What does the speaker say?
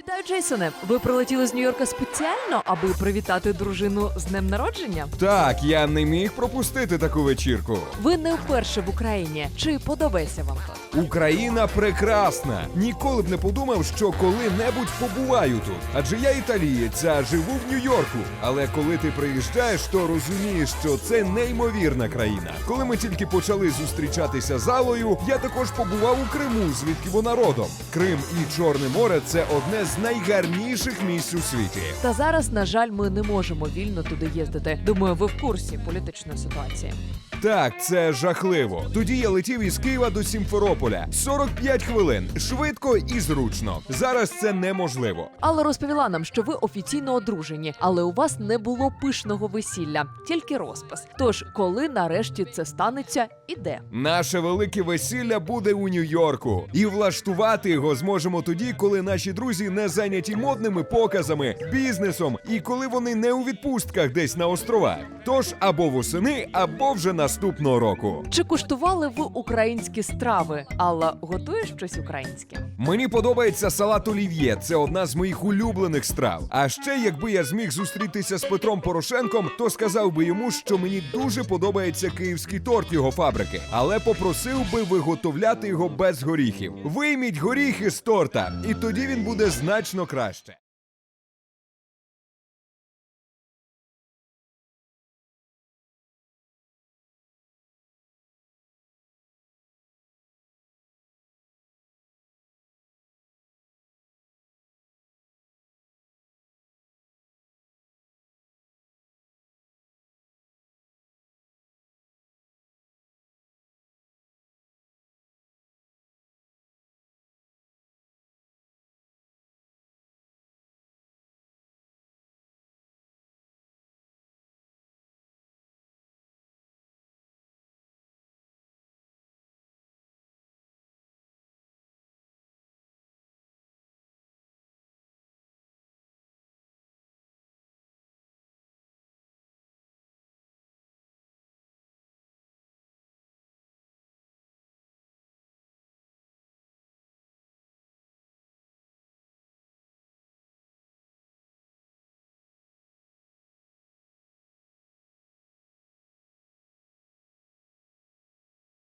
Вітаю, Джейсоне. Ви прилетіли з Нью-Йорка спеціально, аби привітати дружину з днем народження? Так, я не міг пропустити таку вечірку. Ви не вперше в Україні. Чи подобається вам тут? Україна прекрасна. Ніколи б не подумав, що коли-небудь побуваю тут. Адже я італієць, а живу в Нью-Йорку. Але коли ти приїжджаєш, то розумієш, що це неймовірна країна. Коли ми тільки почали зустрічатися з Алою, я також побував у Криму, звідки вона родом. Крим і Чорне море це одне з найгарніших місць у світі. Та зараз, на жаль, ми не можемо вільно туди їздити. Думаю, ви в курсі політичної ситуації. Так, це жахливо. Тоді я летів із Києва до Сімферополя. 45 хвилин, швидко і зручно. Зараз це неможливо. Алла розповіла нам, що ви офіційно одружені, але у вас не було пишного весілля, тільки розпис. Тож, коли нарешті це станеться і де? Наше велике весілля буде у Нью-Йорку, і влаштувати його зможемо тоді, коли наші друзі не зайняті модними показами, бізнесом і коли вони не у відпустках десь на островах. Тож або восени, або вже наступного року. Чи куштували ви українські страви? Алла готує щось українське? Мені подобається салат олів'є. Це одна з моїх улюблених страв. А ще, якби я зміг зустрітися з Петром Порошенком, то сказав би йому, що мені дуже подобається київський торт його фабрики, але попросив би виготовляти його без горіхів. Вийміть горіхи з торта, і тоді він буде значно краще.